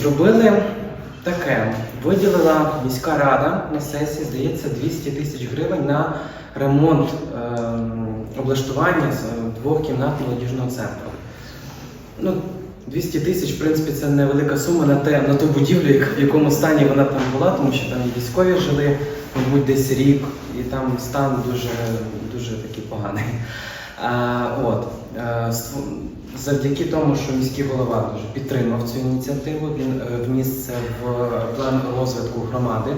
Зробили таке. Виділила міська рада на сесії, здається, 200 тисяч гривень на ремонт ем, облаштування з е, двох кімнат молодіжного центру. Ну, 200 тисяч, в принципі, це невелика сума на, те, на ту будівлю, в якому стані вона там була, тому що там і військові жили, мабуть, десь рік, і там стан дуже, дуже такий поганий. А, от, е, завдяки тому, що міський голова дуже підтримав цю ініціативу, він е, вніс це в план розвитку громади.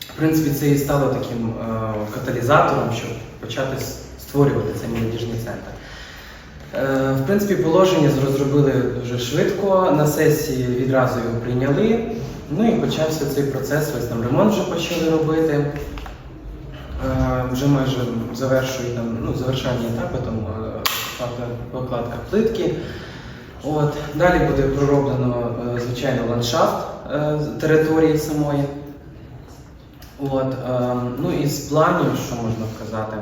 В принципі, це і стало таким е, каталізатором, щоб почати створювати цей молодіжний центр. В принципі, положення розробили дуже швидко. На сесії відразу його прийняли. Ну і почався цей процес. Ось там ремонт вже почали робити. Е, Вже майже завершує там, ну, завершальні етапи, там е, покладка- плитки. От. Далі буде пророблено, е, звичайно, ландшафт території самої. От, ну і з планів, що можна сказати.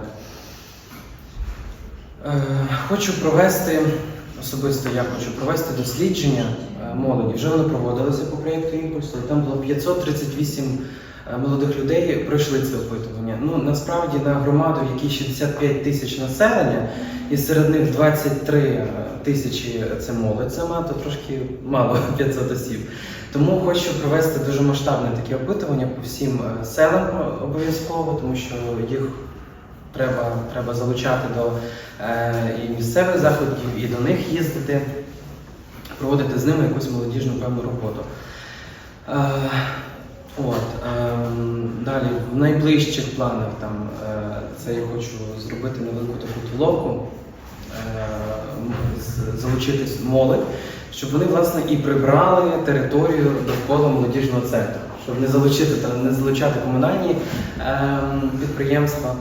Хочу провести, особисто я хочу провести дослідження молоді. Вже воно проводилося по проєкту імпульсу, і там було 538 е, молодих людей пройшли це опитування. Ну насправді на громаду, в якій 65 тисяч населення, і серед них 23 тисячі це молодь сама, то трошки мало 500 осіб. Тому хочу провести дуже масштабне таке опитування по всім е, селам е, обов'язково, тому що їх треба, треба залучати до е, і місцевих заходів, і до них їздити, проводити з ними якусь молодіжну певну роботу. Е, от, ем, далі, в найближчих планах там, е, це я хочу зробити невелику таку туловку, е, м, молодь, щоб вони власне і прибрали територію довкола молодіжного центру, щоб не залучити там, не залучати комунальні ем, підприємства.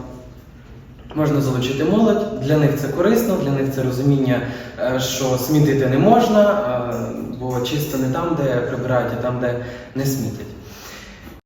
Можна залучити молодь, для них це корисно, для них це розуміння, е, що смітити не можна, е, бо чисто не там, де прибирають, а там, де не смітять.